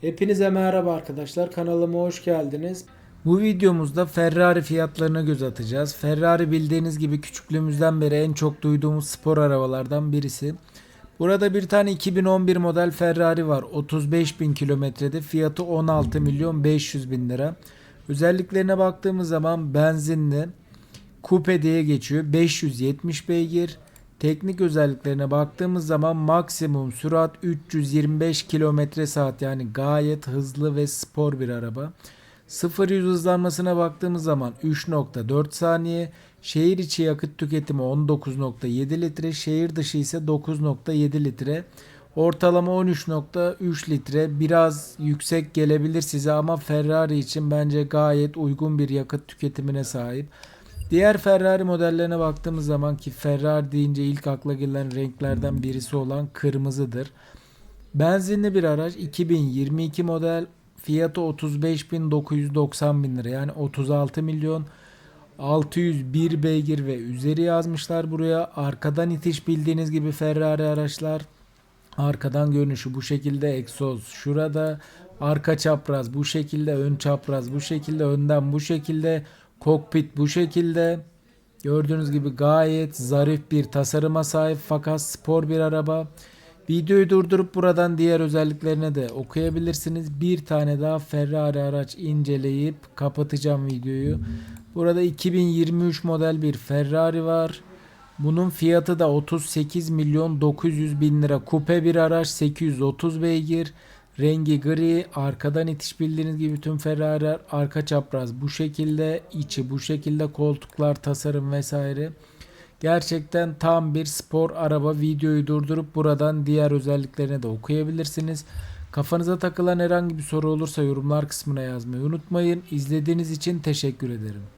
Hepinize merhaba arkadaşlar. Kanalıma hoş geldiniz. Bu videomuzda Ferrari fiyatlarına göz atacağız. Ferrari bildiğiniz gibi küçüklüğümüzden beri en çok duyduğumuz spor arabalardan birisi. Burada bir tane 2011 model Ferrari var. 35 bin kilometrede. Fiyatı 16 milyon 500 bin lira. Özelliklerine baktığımız zaman benzinli, Coupe diye geçiyor. 570 beygir. Teknik özelliklerine baktığımız zaman maksimum sürat 325 km saat yani gayet hızlı ve spor bir araba. 0-100 hızlanmasına baktığımız zaman 3.4 saniye. Şehir içi yakıt tüketimi 19.7 litre, şehir dışı ise 9.7 litre. Ortalama 13.3 litre biraz yüksek gelebilir size ama Ferrari için bence gayet uygun bir yakıt tüketimine sahip. Diğer Ferrari modellerine baktığımız zaman ki Ferrari deyince ilk akla gelen renklerden birisi olan kırmızıdır. Benzinli bir araç 2022 model fiyatı 35.990 bin lira yani 36 milyon 601 beygir ve üzeri yazmışlar buraya. Arkadan itiş bildiğiniz gibi Ferrari araçlar Arkadan görünüşü bu şekilde egzoz. Şurada arka çapraz bu şekilde, ön çapraz bu şekilde, önden bu şekilde, kokpit bu şekilde. Gördüğünüz gibi gayet zarif bir tasarıma sahip fakat spor bir araba. Videoyu durdurup buradan diğer özelliklerine de okuyabilirsiniz. Bir tane daha Ferrari araç inceleyip kapatacağım videoyu. Burada 2023 model bir Ferrari var. Bunun fiyatı da 38 milyon 900 bin lira. Kupe bir araç 830 beygir. Rengi gri. Arkadan itiş bildiğiniz gibi tüm Ferrari arka çapraz bu şekilde. içi bu şekilde koltuklar tasarım vesaire. Gerçekten tam bir spor araba videoyu durdurup buradan diğer özelliklerine de okuyabilirsiniz. Kafanıza takılan herhangi bir soru olursa yorumlar kısmına yazmayı unutmayın. İzlediğiniz için teşekkür ederim.